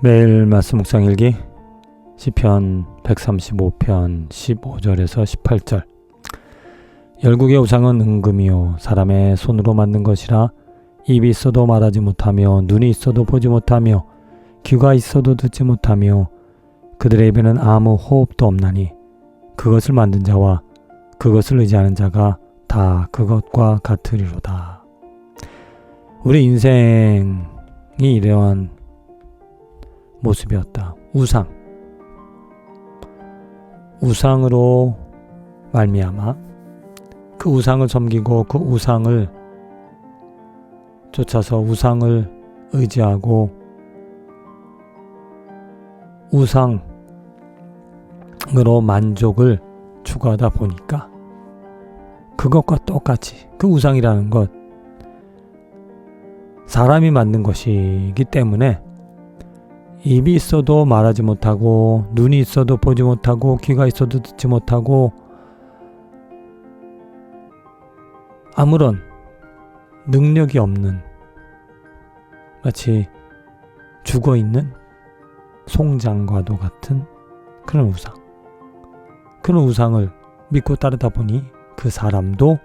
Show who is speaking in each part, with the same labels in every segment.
Speaker 1: 매일 말씀 묵상 일기 시편 135편 15절에서 18절. 열국의 우상은 은금이요 사람의 손으로 만든 것이라. 입이 있어도 말하지 못하며 눈이 있어도 보지 못하며 귀가 있어도 듣지 못하며 그들의 입에는 아무 호흡도 없나니. 그것을 만든 자와 그것을 의지하는 자가 다 그것과 같으리로다. 우리 인생이 이러한 모습이었다. 우상. 우상으로 말미암아 그 우상을 섬기고 그 우상을 쫓아서 우상을 의지하고 우상으로 만족을 추구하다 보니까 그것과 똑같이 그 우상이라는 것 사람이 만든 것이기 때문에 입이 있어도 말하지 못하고 눈이 있어도 보지 못하고 귀가 있어도 듣지 못하고 아무런 능력이 없는 마치 죽어 있는 송장과도 같은 그런 우상. 그런 우상을 믿고 따르다 보니 그 사람도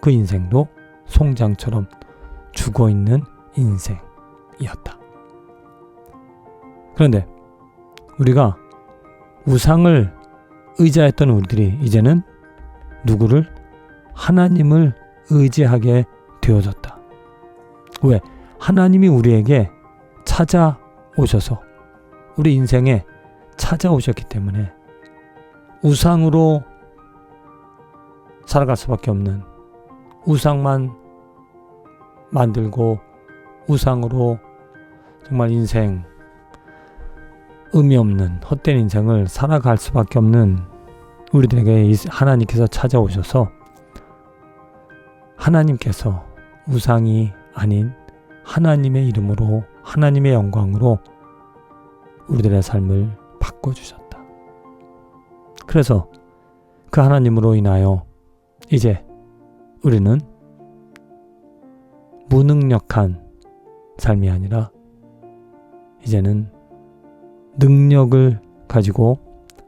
Speaker 1: 그 인생도 송장처럼 죽어 있는 인생이었다. 그런데 우리가 우상을 의지했던 우리들이 이제는 누구를 하나님을 의지하게 되어졌다. 왜? 하나님이 우리에게 찾아오셔서 우리 인생에 찾아오셨기 때문에 우상으로 살아갈 수밖에 없는 우상만 만들고 우상으로 정말 인생 의미 없는 헛된 인생을 살아갈 수밖에 없는 우리들에게 하나님께서 찾아오셔서 하나님께서 우상이 아닌 하나님의 이름으로 하나님의 영광으로 우리들의 삶을 바꿔주셨다. 그래서 그 하나님으로 인하여 이제 우리는 무능력한 삶이 아니라 이제는 능력을 가지고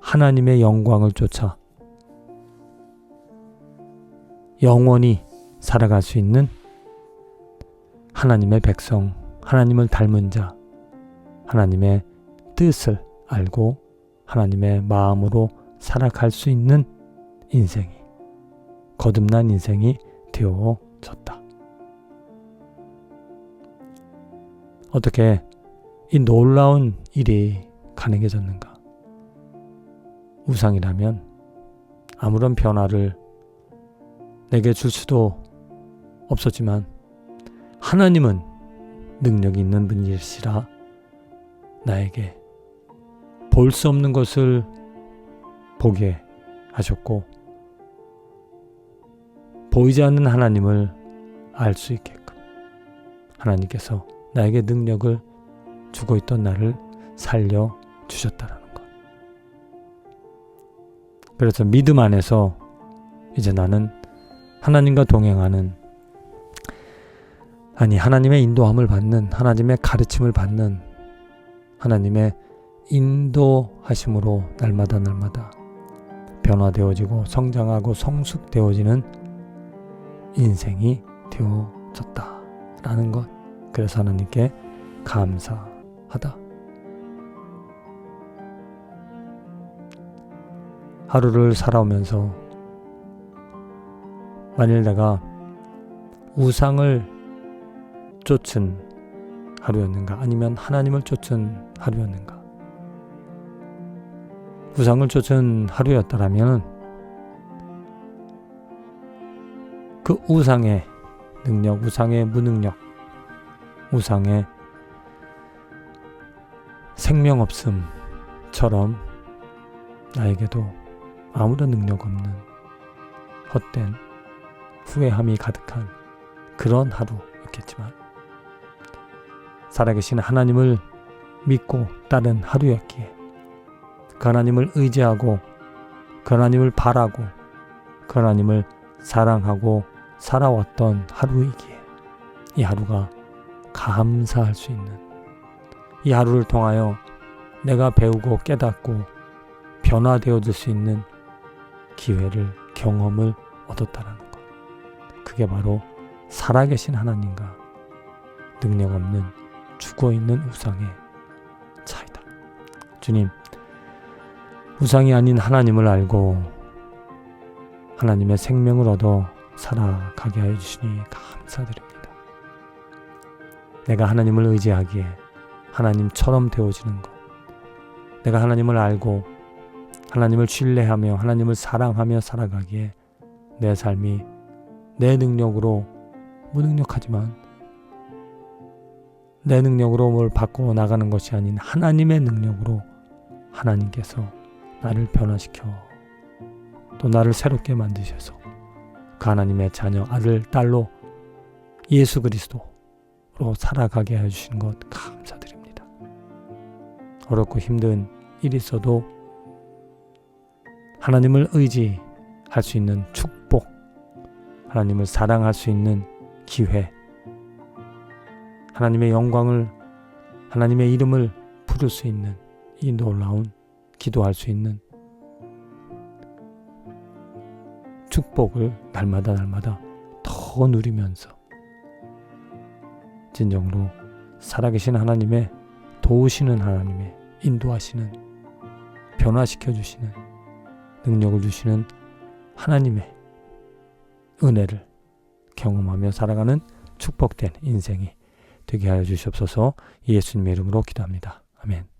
Speaker 1: 하나님의 영광을 쫓아 영원히 살아갈 수 있는 하나님의 백성, 하나님을 닮은 자, 하나님의 뜻을 알고 하나님의 마음으로 살아갈 수 있는 인생이, 거듭난 인생이 되어졌다. 어떻게 이 놀라운 일이 가능해졌는가? 우상이라면 아무런 변화를 내게 줄 수도 없었지만 하나님은 능력이 있는 분이시라 나에게 볼 수 없는 것을 보게 하셨고 보이지 않는 하나님을 알 수 있게끔 하나님께서 나에게 능력을 죽어 있던 나를 살려 주셨다라는 것. 그래서 믿음 안에서 이제 나는 하나님과 동행하는 아니 하나님의 인도함을 받는 하나님의 가르침을 받는 하나님의 인도하심으로 날마다 날마다 변화되어지고 성장하고 성숙되어지는 인생이 되어졌다라는 것. 그래서 하나님께 감사하다. 하루를 살아오면서 만일 내가 우상을 쫓은 하루였는가 아니면 하나님을 쫓은 하루였는가 우상을 쫓은 하루였다라면 그 우상의 능력, 우상의 무능력, 우상의 생명 없음처럼 나에게도 아무런 능력 없는 헛된 후회함이 가득한 그런 하루였겠지만 살아계신 하나님을 믿고 따른 하루였기에 그 하나님을 의지하고 그 하나님을 바라고 그 하나님을 사랑하고 살아왔던 하루이기에 이 하루가 감사할 수 있는 이 하루를 통하여 내가 배우고 깨닫고 변화되어질 수 있는 기회를 경험을 얻었다라는 것. 그게 바로 살아계신 하나님과 능력 없는 죽어 있는 우상의 차이다. 주님, 우상이 아닌 하나님을 알고 하나님의 생명을 얻어 살아가게 하여 주시니 감사드립니다. 내가 하나님을 의지하기에 하나님처럼 되어지는 것. 내가 하나님을 알고 하나님을 신뢰하며 하나님을 사랑하며 살아가기에 내 삶이 내 능력으로 무능력하지만 내 능력으로 뭘 바꿔 나가는 것이 아닌 하나님의 능력으로 하나님께서 나를 변화시켜 또 나를 새롭게 만드셔서 그 하나님의 자녀 아들 딸로 예수 그리스도로 살아가게 해주신 것 감사드립니다. 어렵고 힘든 일이 있어도 하나님을 의지할 수 있는 축복, 하나님을 사랑할 수 있는 기회, 하나님의 영광을, 하나님의 이름을 부를 수 있는 이 놀라운 기도할 수 있는 축복을 날마다 날마다 더 누리면서 진정으로 살아계신 하나님의 도우시는 하나님의 인도하시는 변화시켜 주시는 능력을 주시는 하나님의 은혜를 경험하며 살아가는 축복된 인생이 되게 하여 주시옵소서 예수님의 이름으로 기도합니다. 아멘.